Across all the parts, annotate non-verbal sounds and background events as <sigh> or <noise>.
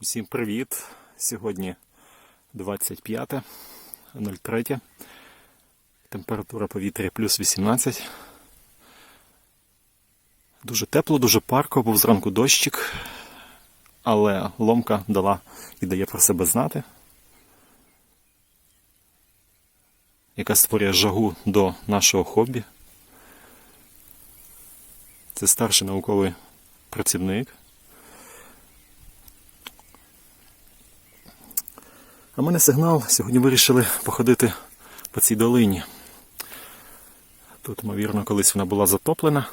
Усім привіт! Сьогодні 25.03. Температура повітря плюс 18. Дуже тепло, дуже парко, був зранку дощик, але ломка дала і дає про себе знати, яка створює жагу до нашого хобі. Це старший науковий працівник. А в мене сигнал. Сьогодні вирішили походити по цій долині. Тут, ймовірно, колись вона була затоплена.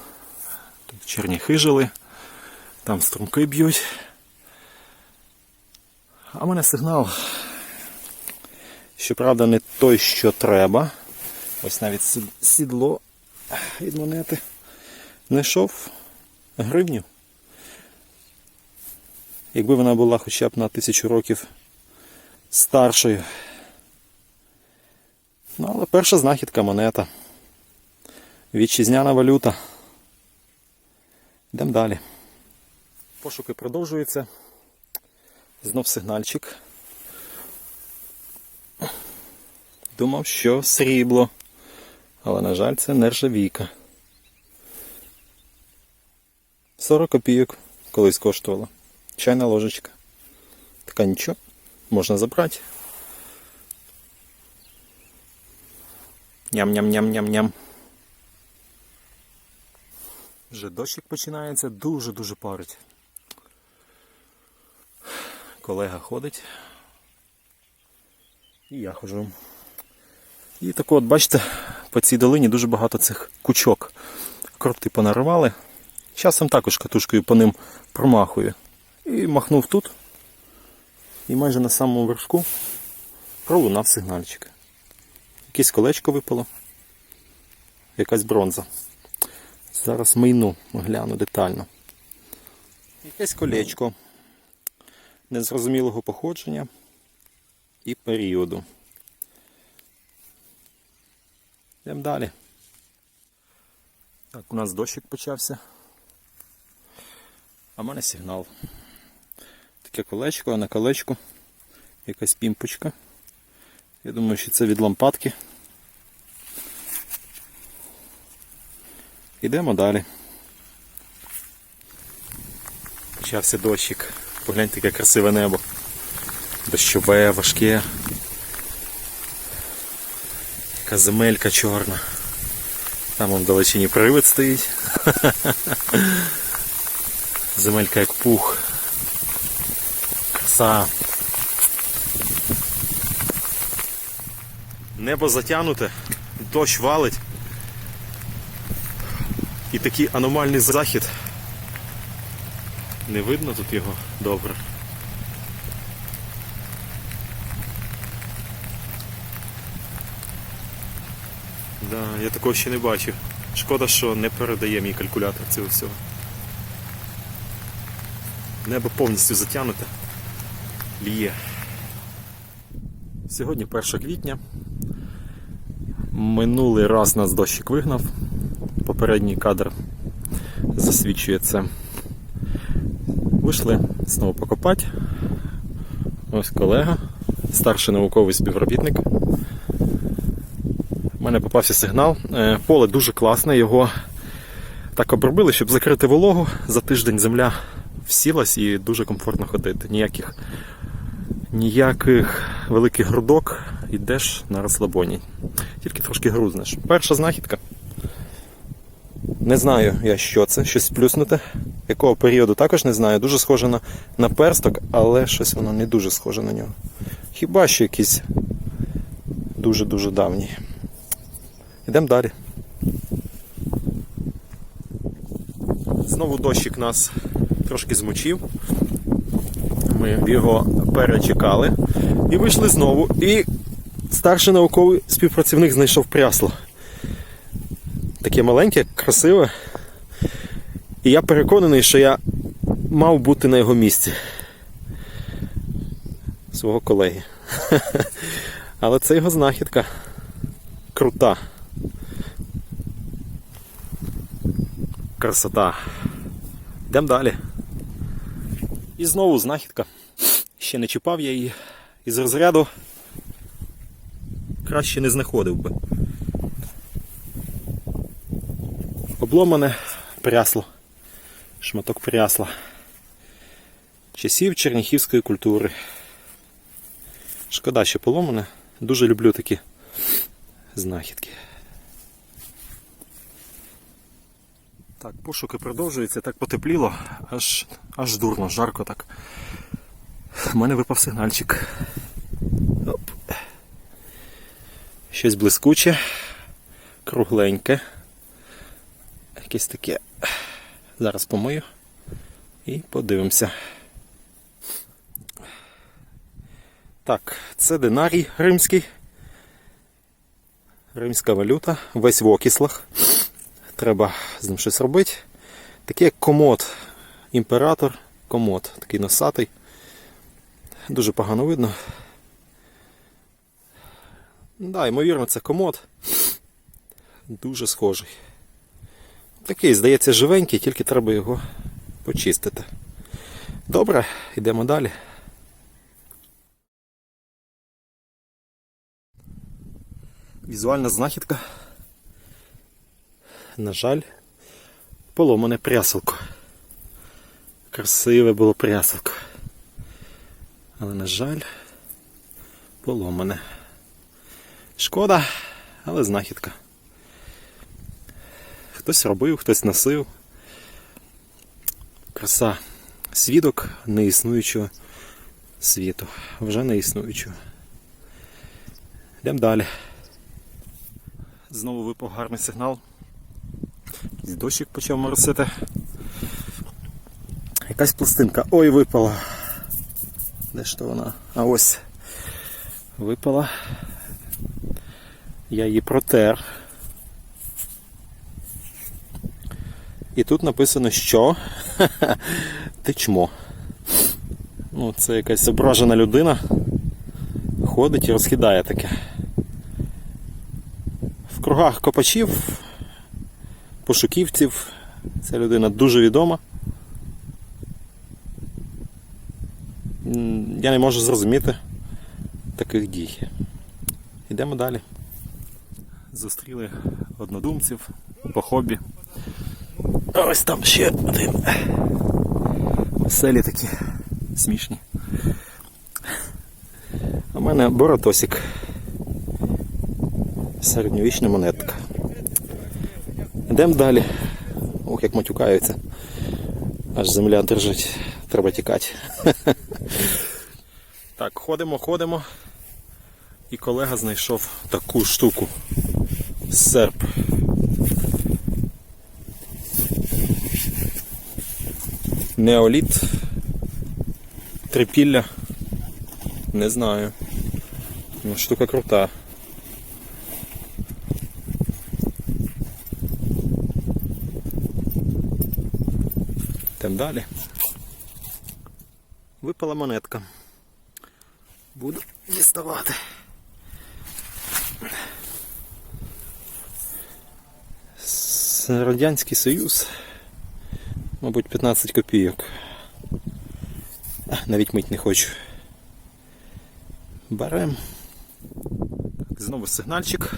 Тут черніхи жили, там струмки б'ють. А в мене сигнал. Щоправда, не той, що треба. Ось навіть сідло від монети. Знайшов гривню. Якби вона була хоча б на тисячу років старшою. Ну, але перша знахідка монета. Вітчизняна валюта. Йдемо далі. Пошуки продовжуються. Знов сигнальчик. Думав, що срібло. Але, на жаль, це нержавійка. 40 копійок колись коштувала. Чайна ложечка. Така нічого. Можна забрати. Ням-ням-ням-ням-ням. Вже дощик починається, дуже-дуже парить. Колега ходить. І я ходжу. І так от, бачите, по цій долині дуже багато цих кучок. Крути понаривали. Часом також катушкою по ним промахую. І махнув тут. І майже на самому вершку пролунав сигнальчик. Якесь колечко випало. Якась бронза. Зараз мийну, гляну детально. Якесь колечко незрозумілого походження і періоду. Йдемо далі. Так, у нас дощик почався. А в мене сигнал. Таке колечко, а на колечку якась пімпочка. Я думаю, що це від лампадки. Йдемо далі. Почався дощик. Погляньте, яке красиве небо. Дощове, важке. Яка земелька чорна. Там он в далечині привид стоїть. <laughs> Земелька як пух. Краса. Небо затягнуте, дощ валить. І такий аномальний захід. Не видно тут його добре. Да, я такого ще не бачив. Шкода, що не передає мій калькулятор цього всього. Небо повністю затягнуте. Ліє. Сьогодні 1 квітня. Минулий раз нас дощик вигнав. Попередній кадр засвідчує це. Вийшли знову покопати. Ось колега, старший науковий співробітник. У мене попався сигнал. Е, Поле дуже класне, його так обробили, щоб закрити вологу. За тиждень земля всілась і дуже комфортно ходити. Ніяких, ніяких великих грудок йдеш на розслабоні. Тільки трошки грузнеш. Перша знахідка. Не знаю я, що це, щось плюснуте. Якого періоду також не знаю. Дуже схоже на, на персток, але щось воно не дуже схоже на нього. Хіба що якийсь дуже-дуже давній. Йдемо далі. Знову дощик нас трошки змочив. Ми його перечекали і вийшли знову. І старший науковий співпрацівник знайшов прясло. Таке маленьке, красиве. І я переконаний, що я мав бути на його місці. Свого колеги. <laughs> Але це його знахідка. Крута. Красота. Йдемо далі. І знову знахідка. Ще не чіпав я її із розряду краще не знаходив би. Обломане прясло. Шматок прясла. Часів черніхівської культури. Шкода, що поломане. Дуже люблю такі знахідки. Так, пошуки продовжуються, так потепліло, аж, аж дурно, жарко так. У мене випав сигнальчик. Оп. Щось блискуче, кругленьке. Якесь таке. Зараз помию і подивимося. Так, це динарій римський. Римська валюта, весь в окіслах. Треба з ним щось робити. Такий як комод. Імператор, комод, такий носатий. Дуже погано видно. Да, ймовірно, це комод. Дуже схожий. Такий, здається, живенький, тільки треба його почистити. Добре, йдемо далі. Візуальна знахідка. На жаль, поломане пряселко. Красиве було пряселко. Але, на жаль, поломане. Шкода, але знахідка. Хтось робив, хтось носив. Краса свідок неіснуючого світу. Вже не існуючого. Йдемо далі. Знову випав гарний сигнал. Дощик почав моросити. Якась пластинка. Ой, випала. Де ж то вона? А ось. Випала. Я її протер. І тут написано, що <laughs> тичмо. Ну, це якась ображена людина. Ходить і розкидає таке. В кругах копачів, пошуківців. Ця людина дуже відома. Я не можу зрозуміти таких дій. Йдемо далі. Зустріли однодумців по хобі. Ось там ще один. Веселі такі смішні. У мене Боратосік. Середньовічна монетка. Йдемо далі. Ох, як матюкаються. Аж земля дрожить. Треба тікати. <laughs> Так, ходимо, ходимо. І колега знайшов таку штуку. Серп. Неоліт. Трипілля. Не знаю. Ну, штука крута. Там далі. Випала монетка. Буду діставати. Радянський Союз. Мабуть, 15 копійок. Навіть мить не хочу. Берем. Знову сигнальчик.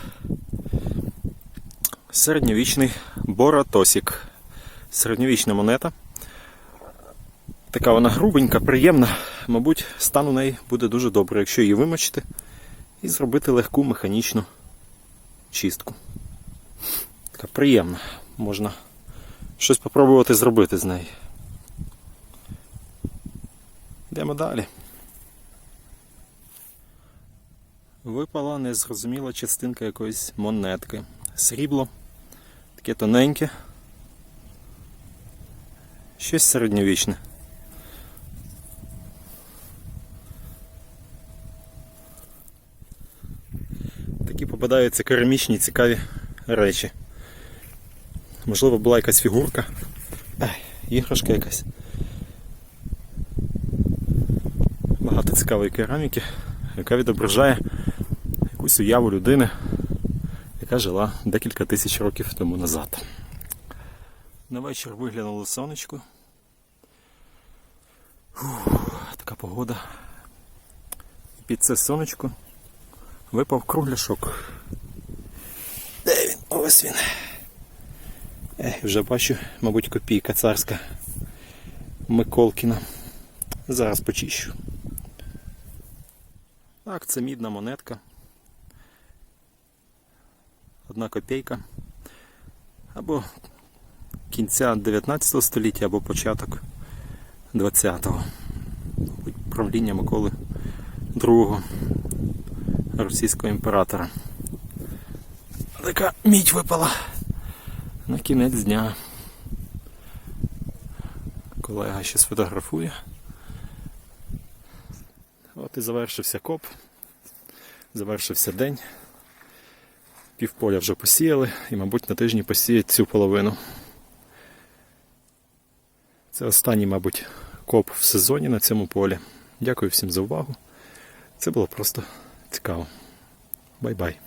Середньовічний Боратосік. Середньовічна монета. Така вона грубенька, приємна. Мабуть, стан у неї буде дуже добре, якщо її вимочити і зробити легку механічну чистку. Така приємна. Можна щось спробувати зробити з неї. Йдемо далі. Випала незрозуміла частинка якоїсь монетки. Срібло, таке тоненьке. Щось середньовічне. Такі попадаються керамічні цікаві речі. Можливо, була якась фігурка. Іграшка якась. Багато цікавої кераміки, яка відображає якусь уяву людини, яка жила декілька тисяч років тому назад. На вечір виглянуло сонечко. Фух, така погода під це сонечко випав кругляшок. Де він? Ось він. Ех, вже бачу, мабуть, копійка царська Миколкіна. Зараз почищу. Так, це мідна монетка. Одна копійка. Або кінця 19 століття, або початок 20-го. Мабуть, Правління Миколи II російського імператора. Така мідь випала на кінець дня. Колега ще сфотографує. От і завершився коп. Завершився день. Півполя вже посіяли і, мабуть, на тижні посіять цю половину. Це останній, мабуть, коп в сезоні на цьому полі. Дякую всім за увагу. Це було просто цікаво. Бай-бай.